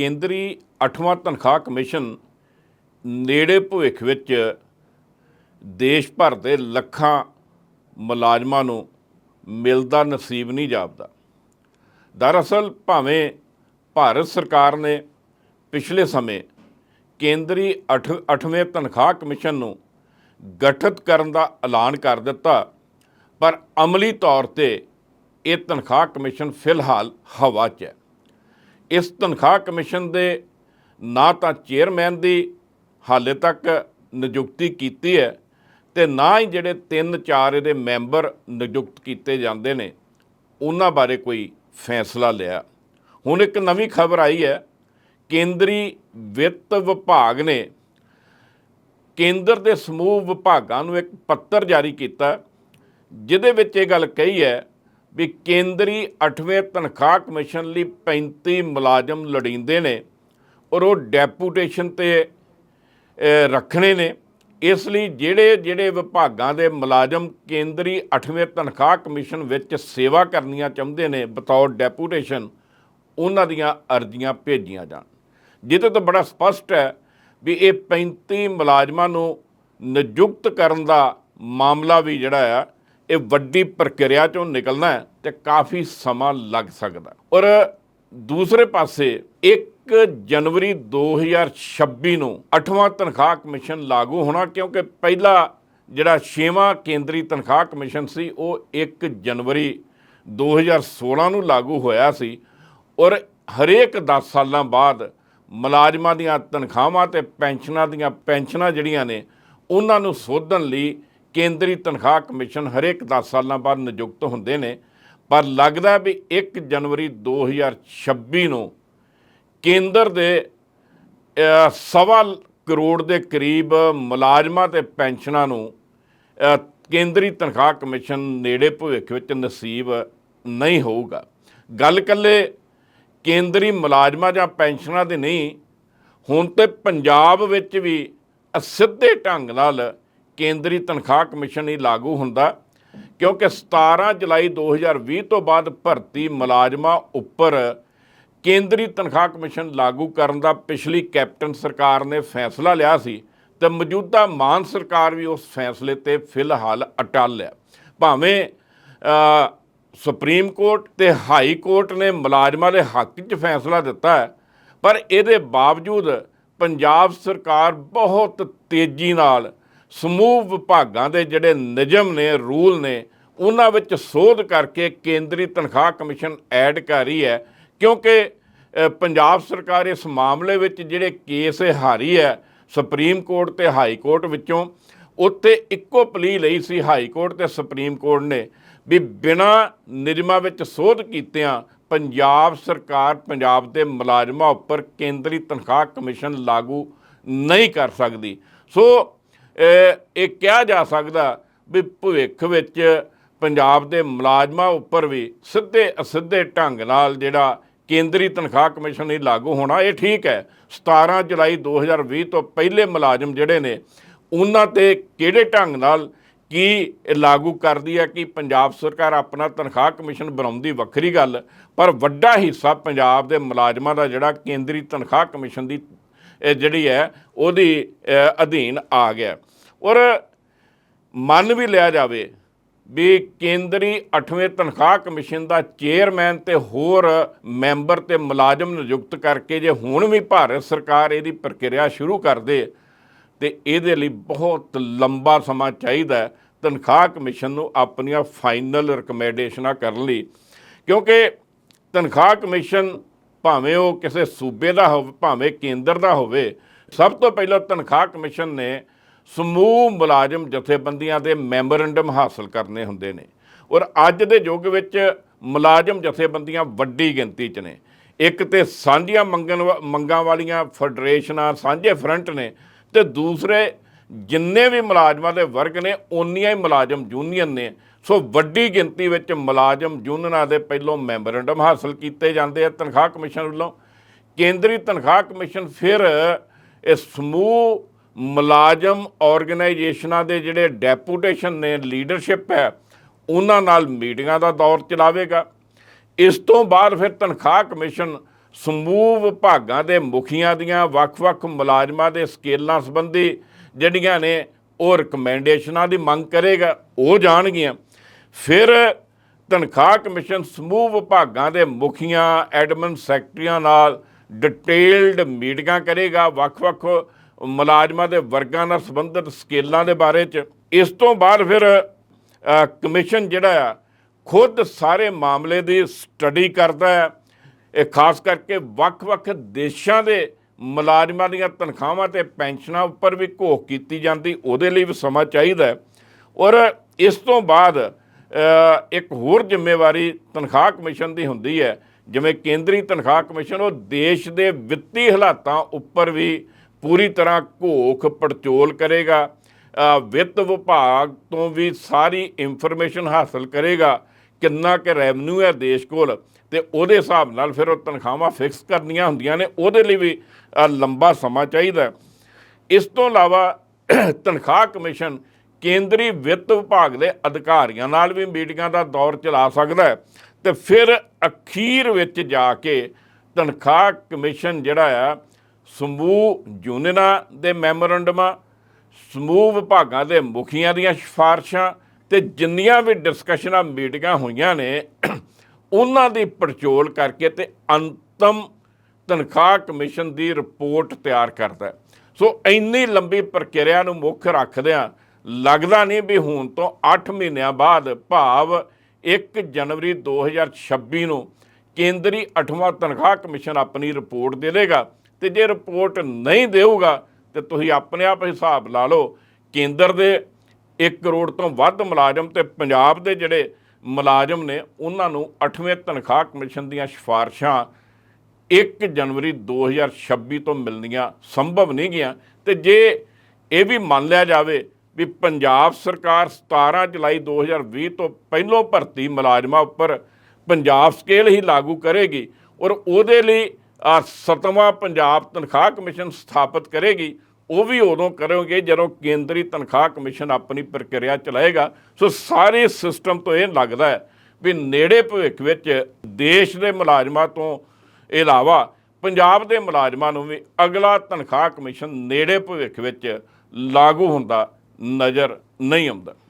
ਕੇਂਦਰੀ 8ਵਾਂ ਤਨਖਾਹ ਕਮਿਸ਼ਨ ਨੇੜੇ ਭਵਿੱਖ ਵਿੱਚ ਦੇਸ਼ ਭਰ ਦੇ ਲੱਖਾਂ ਮੁਲਾਜ਼ਮਾਂ ਨੂੰ ਮਿਲਦਾ ਨਸੀਬ ਨਹੀਂ ਜਾਪਦਾ। ਦਰਅਸਲ ਭਾਵੇਂ ਭਾਰਤ ਸਰਕਾਰ ਨੇ ਪਿਛਲੇ ਸਮੇਂ ਕੇਂਦਰੀ 8ਵੇਂ ਤਨਖਾਹ ਕਮਿਸ਼ਨ ਨੂੰ ਗਠਿਤ ਕਰਨ ਦਾ ਐਲਾਨ ਕਰ ਦਿੱਤਾ, ਪਰ ਅਮਲੀ ਤੌਰ ਤੇ ਇਹ ਤਨਖਾਹ ਕਮਿਸ਼ਨ ਫਿਲਹਾਲ ਹਵਾ 'ਚ ਹੈ। ਇਸ ਤਨਖਾਹ ਕਮਿਸ਼ਨ ਦੇ ਨਾ ਤਾਂ ਚੇਅਰਮੈਨ ਦੀ ਹਾਲੇ ਤੱਕ ਨਿਯੁਕਤੀ ਕੀਤੀ ਹੈ ਤੇ ਨਾ ਹੀ ਜਿਹੜੇ 3-4 ਇਹਦੇ ਮੈਂਬਰ ਨਿਯੁਕਤ ਕੀਤੇ ਜਾਂਦੇ ਨੇ, ਉਹਨਾਂ ਬਾਰੇ ਕੋਈ ਫੈਸਲਾ ਲਿਆ। ਹੁਣ ਇੱਕ ਨਵੀਂ ਖਬਰ ਆਈ ਹੈ, ਕੇਂਦਰੀ ਵਿੱਤ ਵਿਭਾਗ ਨੇ ਕੇਂਦਰ ਦੇ ਸਮੂਹ ਵਿਭਾਗਾਂ ਨੂੰ ਇੱਕ ਪੱਤਰ ਜਾਰੀ ਕੀਤਾ, ਜਿਹਦੇ ਵਿੱਚ ਇਹ ਗੱਲ ਕਹੀ ਹੈ ਵੀ ਕੇਂਦਰੀ 8ਵੇਂ ਤਨਖਾਹ ਕਮਿਸ਼ਨ ਲਈ 35 ਮੁਲਾਜ਼ਮ ਲੜੀਂਦੇ ਨੇ ਔਰ ਉਹ ਡੈਪੂਟੇਸ਼ਨ ਤੇ ਰੱਖਣੇ ਨੇ। ਇਸ ਲਈ ਜਿਹੜੇ ਜਿਹੜੇ ਵਿਭਾਗਾਂ ਦੇ ਮੁਲਾਜ਼ਮ ਕੇਂਦਰੀ 8ਵੇਂ ਤਨਖਾਹ ਕਮਿਸ਼ਨ ਵਿੱਚ ਸੇਵਾ ਕਰਨੀਆਂ ਚਾਹੁੰਦੇ ਨੇ ਬਤੌਰ ਡੈਪੂਟੇਸ਼ਨ, ਉਹਨਾਂ ਦੀਆਂ ਅਰਜ਼ੀਆਂ ਭੇਜੀਆਂ ਜਾਣ। ਜਿਹਦੇ ਤੋਂ ਬੜਾ ਸਪਸ਼ਟ ਹੈ ਵੀ ਇਹ 35 ਮੁਲਾਜ਼ਮਾਂ ਨੂੰ ਨਿਯੁਕਤ ਕਰਨ ਦਾ ਮਾਮਲਾ ਵੀ ਜਿਹੜਾ ਆ ਇਹ ਵੱਡੀ ਪ੍ਰਕਿਰਿਆ ਚੋਂ ਨਿਕਲਣਾ ਹੈ ਤੇ ਕਾਫੀ ਸਮਾਂ ਲੱਗ ਸਕਦਾ ਔਰ ਦੂਸਰੇ ਪਾਸੇ 1 ਜਨਵਰੀ 2026 ਨੂੰ 8ਵਾਂ ਤਨਖਾਹ ਕਮਿਸ਼ਨ ਲਾਗੂ ਹੋਣਾ, ਕਿਉਂਕਿ ਪਹਿਲਾ ਜਿਹੜਾ 6ਵਾਂ ਕੇਂਦਰੀ ਤਨਖਾਹ ਕਮਿਸ਼ਨ ਸੀ, ਉਹ 1 ਜਨਵਰੀ 2016 ਨੂੰ ਲਾਗੂ ਹੋਇਆ ਸੀ। ਔਰ ਹਰੇਕ 10 ਸਾਲਾਂ ਬਾਅਦ ਮੁਲਾਜ਼ਮਾਂ ਦੀਆਂ ਤਨਖਾਹਾਂ ਤੇ ਪੈਨਸ਼ਨਾਂ ਦੀਆਂ ਪੈਨਸ਼ਨਾਂ ਜਿਹੜੀਆਂ ਨੇ, ਉਹਨਾਂ ਨੂੰ ਸੋਧਣ ਲਈ ਕੇਂਦਰੀ ਤਨਖਾਹ ਕਮਿਸ਼ਨ ਹਰੇਕ 10 ਸਾਲਾਂ ਬਾਅਦ ਨਿਯੁਕਤ ਹੁੰਦੇ ਨੇ, ਪਰ ਲੱਗਦਾ ਵੀ 1 ਜਨਵਰੀ 2026 ਨੂੰ ਕੇਂਦਰ ਦੇ ਸਵਾ ਕਰੋੜ ਦੇ ਕਰੀਬ ਮੁਲਾਜ਼ਮਾਂ ਤੇ ਪੈਨਸ਼ਨਾਂ ਨੂੰ ਕੇਂਦਰੀ ਤਨਖਾਹ ਕਮਿਸ਼ਨ ਨੇੜੇ ਭਵਿੱਖ ਵਿੱਚ ਨਸੀਬ ਨਹੀਂ ਹੋਊਗਾ। ਗੱਲ ਇਕੱਲੇ ਕੇਂਦਰੀ ਮੁਲਾਜ਼ਮਾਂ ਜਾਂ ਪੈਨਸ਼ਨਾਂ ਦੀ ਨਹੀਂ, ਹੁਣ ਤੇ ਪੰਜਾਬ ਵਿੱਚ ਵੀ ਅਸਿੱਧੇ ਢੰਗ ਨਾਲ ਕੇਂਦਰੀ ਤਨਖਾਹ ਕਮਿਸ਼ਨ ਹੀ ਲਾਗੂ ਹੁੰਦਾ ਕਿਉਂਕਿ 17 ਜੁਲਾਈ 2020 ਤੋਂ ਬਾਅਦ ਭਰਤੀ ਮੁਲਾਜ਼ਮਾਂ ਉੱਪਰ ਕੇਂਦਰੀ ਤਨਖਾਹ ਕਮਿਸ਼ਨ ਲਾਗੂ ਕਰਨ ਦਾ ਪਿਛਲੀ ਕੈਪਟਨ ਸਰਕਾਰ ਨੇ ਫੈਸਲਾ ਲਿਆ ਸੀ ਤੇ ਮੌਜੂਦਾ ਮਾਨ ਸਰਕਾਰ ਵੀ ਉਸ ਫੈਸਲੇ ਤੇ ਫਿਲਹਾਲ ਅਟਲ ਹੈ। ਭਾਵੇਂ ਸੁਪਰੀਮ ਕੋਰਟ ਤੇ ਹਾਈ ਕੋਰਟ ਨੇ ਮੁਲਾਜ਼ਮਾਂ ਦੇ ਹੱਕ 'ਚ ਫੈਸਲਾ ਦਿੱਤਾ ਹੈ, ਪਰ ਇਹਦੇ ਬਾਵਜੂਦ ਪੰਜਾਬ ਸਰਕਾਰ ਬਹੁਤ ਤੇਜ਼ੀ ਨਾਲ ਸਮੂਹ ਵਿਭਾਗਾਂ ਦੇ ਜਿਹੜੇ ਨਿਯਮ ਨੇ, ਰੂਲ ਨੇ, ਉਹਨਾਂ ਵਿੱਚ ਸੋਧ ਕਰਕੇ ਕੇਂਦਰੀ ਤਨਖਾਹ ਕਮਿਸ਼ਨ ਐਡ ਕਰ ਰਹੀ ਹੈ। ਕਿਉਂਕਿ ਪੰਜਾਬ ਸਰਕਾਰ ਇਸ ਮਾਮਲੇ ਵਿੱਚ ਜਿਹੜੇ ਕੇਸ ਹਾਰੀ ਹੈ, ਸੁਪਰੀਮ ਕੋਰਟ ਤੇ ਹਾਈ ਕੋਰਟ ਵਿੱਚੋਂ, ਉੱਥੇ ਇੱਕੋ ਪਲੀ ਲਈ ਸੀ ਹਾਈ ਕੋਰਟ ਤੇ ਸੁਪਰੀਮ ਕੋਰਟ ਨੇ ਵੀ ਬਿਨਾਂ ਨਿਯਮਾਂ ਵਿੱਚ ਸੋਧ ਕੀਤਿਆਂ ਪੰਜਾਬ ਸਰਕਾਰ ਪੰਜਾਬ ਦੇ ਮੁਲਾਜ਼ਮਾਂ ਉੱਪਰ ਕੇਂਦਰੀ ਤਨਖਾਹ ਕਮਿਸ਼ਨ ਲਾਗੂ ਨਹੀਂ ਕਰ ਸਕਦੀ। ਸੋ ਇਹ ਕਿਹਾ ਜਾ ਸਕਦਾ ਵੀ ਭਵਿੱਖ ਵਿੱਚ ਪੰਜਾਬ ਦੇ ਮੁਲਾਜ਼ਮਾਂ ਉੱਪਰ ਵੀ ਸਿੱਧੇ ਅਸਿੱਧੇ ਢੰਗ ਨਾਲ ਜਿਹੜਾ ਕੇਂਦਰੀ ਤਨਖਾਹ ਕਮਿਸ਼ਨ ਹੀ ਲਾਗੂ ਹੋਣਾ, ਇਹ ਠੀਕ ਹੈ। 17 ਜੁਲਾਈ 2020 ਤੋਂ ਪਹਿਲੇ ਮੁਲਾਜ਼ਮ ਜਿਹੜੇ ਨੇ, ਉਹਨਾਂ ਤੇ ਕਿਹੜੇ ਢੰਗ ਨਾਲ ਕੀ ਲਾਗੂ ਕਰਦੀ ਹੈ ਕਿ ਪੰਜਾਬ ਸਰਕਾਰ ਆਪਣਾ ਤਨਖਾਹ ਕਮਿਸ਼ਨ ਬਣਾਉਂਦੀ ਵੱਖਰੀ ਗੱਲ, ਪਰ ਵੱਡਾ ਹਿੱਸਾ ਪੰਜਾਬ ਦੇ ਮੁਲਾਜ਼ਮਾਂ ਦਾ ਜਿਹੜਾ ਕੇਂਦਰੀ ਤਨਖਾਹ ਕਮਿਸ਼ਨ ਦੀ ਜਿਹੜੀ ਹੈ, ਉਹਦੀ ਅਧੀਨ ਆ ਗਿਆ। ਔਰ ਮੰਨ ਵੀ ਲਿਆ ਜਾਵੇ ਵੀ ਕੇਂਦਰੀ 8ਵੇਂ ਤਨਖਾਹ ਕਮਿਸ਼ਨ ਦਾ ਚੇਅਰਮੈਨ ਤੇ ਹੋਰ ਮੈਂਬਰ ਤੇ ਮੁਲਾਜ਼ਮ ਨਿਯੁਕਤ ਕਰਕੇ ਜੇ ਹੁਣ ਵੀ ਭਾਰਤ ਸਰਕਾਰ ਇਹਦੀ ਪ੍ਰਕਿਰਿਆ ਸ਼ੁਰੂ ਕਰ ਦੇ ਤੇ ਇਹਦੇ ਲਈ ਬਹੁਤ ਲੰਬਾ ਸਮਾਂ ਚਾਹੀਦਾ ਤਨਖਾਹ ਕਮਿਸ਼ਨ ਨੂੰ ਆਪਣੀਆਂ ਫਾਈਨਲ ਰეკਮੈਂਡੇਸ਼ਨਾਂ ਕਰਨ ਲਈ। ਕਿਉਂਕਿ ਤਨਖਾਹ ਕਮਿਸ਼ਨ ਭਾਵੇਂ ਉਹ ਕਿਸੇ ਸੂਬੇ ਦਾ ਹੋਵੇ, ਭਾਵੇਂ ਕੇਂਦਰ ਦਾ ਹੋਵੇ, ਸਭ ਤੋਂ ਪਹਿਲਾਂ ਤਨਖਾਹ ਕਮਿਸ਼ਨ ਨੇ ਸਮੂਹ ਮੁਲਾਜ਼ਮ ਜਥੇਬੰਦੀਆਂ ਦੇ ਮੈਮੋਰੰਡਮ ਹਾਸਲ ਕਰਨੇ ਹੁੰਦੇ ਨੇ। ਔਰ ਅੱਜ ਦੇ ਯੁੱਗ ਵਿੱਚ ਮੁਲਾਜ਼ਮ ਜਥੇਬੰਦੀਆਂ ਵੱਡੀ ਗਿਣਤੀ 'ਚ ਨੇ। ਇੱਕ ਤੇ ਸਾਂਝੀਆਂ ਮੰਗਣ ਵਾ- ਮੰਗਾਂ ਵਾਲੀਆਂ ਫੈਡਰੇਸ਼ਨਾਂ ਸਾਂਝੇ ਫਰੰਟ ਨੇ ਤੇ ਦੂਸਰੇ ਜਿੰਨੇ ਵੀ ਮੁਲਾਜ਼ਮਾਂ ਦੇ ਵਰਗ ਨੇ, ਓਨੀਆਂ ਹੀ ਮੁਲਾਜ਼ਮ ਯੂਨੀਅਨ ਨੇ। ਸੋ ਵੱਡੀ ਗਿਣਤੀ ਵਿੱਚ ਮੁਲਾਜ਼ਮ ਯੂਨੀਅਨਾਂ ਦੇ ਪਹਿਲੋਂ ਮੈਮੋਰੰਡਮ ਹਾਸਲ ਕੀਤੇ ਜਾਂਦੇ ਆ ਤਨਖਾਹ ਕਮਿਸ਼ਨ ਵੱਲੋਂ। ਕੇਂਦਰੀ ਤਨਖਾਹ ਕਮਿਸ਼ਨ ਫਿਰ ਇਹ ਸਮੂਹ ਮੁਲਾਜ਼ਮ ਆਰਗੇਨਾਈਜੇਸ਼ਨਾਂ ਦੇ ਜਿਹੜੇ ਡੈਪੂਟੇਸ਼ਨ ਨੇ ਲੀਡਰਸ਼ਿਪ ਹੈ, ਉਹਨਾਂ ਨਾਲ ਮੀਟਿੰਗਾਂ ਦਾ ਦੌਰ ਚਲਾਵੇਗਾ। ਇਸ ਤੋਂ ਬਾਅਦ ਫਿਰ ਤਨਖਾਹ ਕਮਿਸ਼ਨ ਸਮੂਹ ਵਿਭਾਗਾਂ ਦੇ ਮੁਖੀਆਂ ਦੀਆਂ ਵੱਖ-ਵੱਖ ਮੁਲਾਜ਼ਮਾਂ ਦੇ ਸਕੇਲਾਂ ਸੰਬੰਧੀ ਜਿਹੜੀਆਂ ਨੇ, ਉਹ ਰეკਮੈਂਡੇਸ਼ਨਾਂ ਦੀ ਮੰਗ ਕਰੇਗਾ, ਉਹ ਜਾਣਗੀਆਂ। ਫਿਰ ਤਨਖਾਹ ਕਮਿਸ਼ਨ ਸਮੂਹ ਵਿਭਾਗਾਂ ਦੇ ਮੁਖੀਆਂ ਐਡਮਿਨ ਸੈਕਟਰੀਆਂ ਨਾਲ ਡਿਟੇਲਡ ਮੀਟਿੰਗਾਂ ਕਰੇਗਾ, ਵੱਖ-ਵੱਖ ਮੁਲਾਜ਼ਮਾਂ ਦੇ ਵਰਗਾਂ ਨਾਲ ਸੰਬੰਧਿਤ ਸਕੇਲਾਂ ਦੇ ਬਾਰੇ ਚ। ਇਸ ਤੋਂ ਬਾਅਦ ਫਿਰ ਕਮਿਸ਼ਨ ਜਿਹੜਾ ਆ, ਖੁਦ ਸਾਰੇ ਮਾਮਲੇ ਦੀ ਸਟੱਡੀ ਕਰਦਾ ਹੈ। ਇਹ ਖਾਸ ਕਰਕੇ ਵੱਖ-ਵੱਖ ਦੇਸ਼ਾਂ ਦੇ ਮੁਲਾਜ਼ਮਾਂ ਦੀਆਂ ਤਨਖਾਹਾਂ ਤੇ ਪੈਨਸ਼ਨਾਂ ਉੱਪਰ ਵੀ ਘੋਖ ਕੀਤੀ ਜਾਂਦੀ, ਉਹਦੇ ਲਈ ਵੀ ਸਮਾਂ ਚਾਹੀਦਾ ਔਰ ਇਸ ਤੋਂ ਬਾਅਦ ਇੱਕ ਹੋਰ ਜ਼ਿੰਮੇਵਾਰੀ ਤਨਖਾਹ ਕਮਿਸ਼ਨ ਦੀ ਹੁੰਦੀ ਹੈ, ਜਿਵੇਂ ਕੇਂਦਰੀ ਤਨਖਾਹ ਕਮਿਸ਼ਨ, ਉਹ ਦੇਸ਼ ਦੇ ਵਿੱਤੀ ਹਾਲਾਤਾਂ ਉੱਪਰ ਵੀ ਪੂਰੀ ਤਰ੍ਹਾਂ ਘੋਖ ਪੜਚੋਲ ਕਰੇਗਾ ਵਿੱਤ ਵਿਭਾਗ ਤੋਂ ਵੀ ਸਾਰੀ ਇਨਫੋਰਮੇਸ਼ਨ ਹਾਸਲ ਕਰੇਗਾ, ਕਿੰਨਾ ਕਿ ਰੈਵਨਿਊ ਹੈ ਦੇਸ਼ ਕੋਲ, ਤੇ ਉਹਦੇ ਹਿਸਾਬ ਨਾਲ ਫਿਰ ਉਹ ਤਨਖਾਹਾਂ ਫਿਕਸ ਕਰਨੀਆਂ ਹੁੰਦੀਆਂ ਨੇ, ਉਹਦੇ ਲਈ ਵੀ ਲੰਬਾ ਸਮਾਂ ਚਾਹੀਦਾ ਇਸ ਤੋਂ ਇਲਾਵਾ ਤਨਖਾਹ ਕਮਿਸ਼ਨ ਕੇਂਦਰੀ ਵਿੱਤ ਵਿਭਾਗ ਦੇ ਅਧਿਕਾਰੀਆਂ ਨਾਲ ਵੀ ਮੀਟਿੰਗਾਂ ਦਾ ਦੌਰ ਚਲਾ ਸਕਦਾ ਹੈ, ਤੇ ਫਿਰ ਅਖੀਰ ਵਿੱਚ ਜਾ ਕੇ ਤਨਖਾਹ ਕਮਿਸ਼ਨ ਜਿਹੜਾ ਆ ਸਮੂਹ ਯੂਨੀਅਨਾਂ ਦੇ ਮੈਮੋਰੰਡਮਾਂ, ਸਮੂਹ ਵਿਭਾਗਾਂ ਦੇ ਮੁਖੀਆਂ ਦੀਆਂ ਸਿਫਾਰਸ਼ਾਂ ਤੇ ਜਿੰਨੀਆਂ ਵੀ ਡਿਸਕਸ਼ਨਾਂ ਮੀਟਿੰਗਾਂ ਹੋਈਆਂ ਨੇ, ਉਹਨਾਂ ਦੀ ਪੜਚੋਲ ਕਰਕੇ ਤੇ ਅੰਤਮ ਤਨਖਾਹ ਕਮਿਸ਼ਨ ਦੀ ਰਿਪੋਰਟ ਤਿਆਰ ਕਰਦਾ ਸੋ ਇੰਨੀ ਲੰਬੀ ਪ੍ਰਕਿਰਿਆ ਨੂੰ ਮੁੱਖ ਰੱਖਦਿਆਂ ਲੱਗਦਾ ਨਹੀਂ ਵੀ ਹੁਣ ਤੋਂ 8 ਮਹੀਨਿਆਂ ਬਾਅਦ ਭਾਵ 1 ਜਨਵਰੀ 2026 ਨੂੰ ਕੇਂਦਰੀ 8ਵਾਂ ਤਨਖਾਹ ਕਮਿਸ਼ਨ ਆਪਣੀ ਰਿਪੋਰਟ ਦੇ ਦੇਗਾ ਤੇ ਜੇ ਰਿਪੋਰਟ ਨਹੀਂ ਦੇਊਗਾ ਤੇ ਤੁਸੀਂ ਆਪਣੇ ਆਪ ਹਿਸਾਬ ਲਾ ਲਓ, ਕੇਂਦਰ ਦੇ 1 ਕਰੋੜ ਤੋਂ ਵੱਧ ਮੁਲਾਜ਼ਮ ਤੇ ਪੰਜਾਬ ਦੇ ਜਿਹੜੇ ਮੁਲਾਜ਼ਮ ਨੇ, ਉਹਨਾਂ ਨੂੰ 8ਵੇਂ ਤਨਖਾਹ ਕਮਿਸ਼ਨ ਦੀਆਂ ਸਿਫਾਰਸ਼ਾਂ 1 ਜਨਵਰੀ 2026 ਤੋਂ ਮਿਲਣੀਆਂ ਸੰਭਵ ਨਹੀਂ ਗਿਆ ਤੇ ਜੇ ਇਹ ਵੀ ਮੰਨ ਲਿਆ ਜਾਵੇ ਵੀ ਪੰਜਾਬ ਸਰਕਾਰ 17 ਜੁਲਾਈ 2020 ਤੋਂ ਪਹਿਲੋਂ ਭਰਤੀ ਮੁਲਾਜ਼ਮਾਂ ਉੱਪਰ ਪੰਜਾਬ ਸਕੇਲ ਹੀ ਲਾਗੂ ਕਰੇਗੀ ਔਰ ਉਹਦੇ ਲਈ ਸਤਵਾਂ ਪੰਜਾਬ ਤਨਖਾਹ ਕਮਿਸ਼ਨ ਸਥਾਪਿਤ ਕਰੇਗੀ, ਉਹ ਵੀ ਉਦੋਂ ਕਰੋਗੇ ਜਦੋਂ ਕੇਂਦਰੀ ਤਨਖਾਹ ਕਮਿਸ਼ਨ ਆਪਣੀ ਪ੍ਰਕਿਰਿਆ ਚਲਾਏਗਾ। ਸੋ ਸਾਰੇ ਸਿਸਟਮ ਤੋਂ ਇਹ ਲੱਗਦਾ ਹੈ ਵੀ ਨੇੜੇ ਭਵਿੱਖ ਵਿੱਚ ਦੇਸ਼ ਦੇ ਮੁਲਾਜ਼ਮਾਂ ਤੋਂ ਇਲਾਵਾ ਪੰਜਾਬ ਦੇ ਮੁਲਾਜ਼ਮਾਂ ਨੂੰ ਵੀ ਅਗਲਾ ਤਨਖਾਹ ਕਮਿਸ਼ਨ ਨੇੜੇ ਭਵਿੱਖ ਵਿੱਚ ਲਾਗੂ ਹੁੰਦਾ ਨਜ਼ਰ ਨਹੀਂ ਆਉਂਦਾ।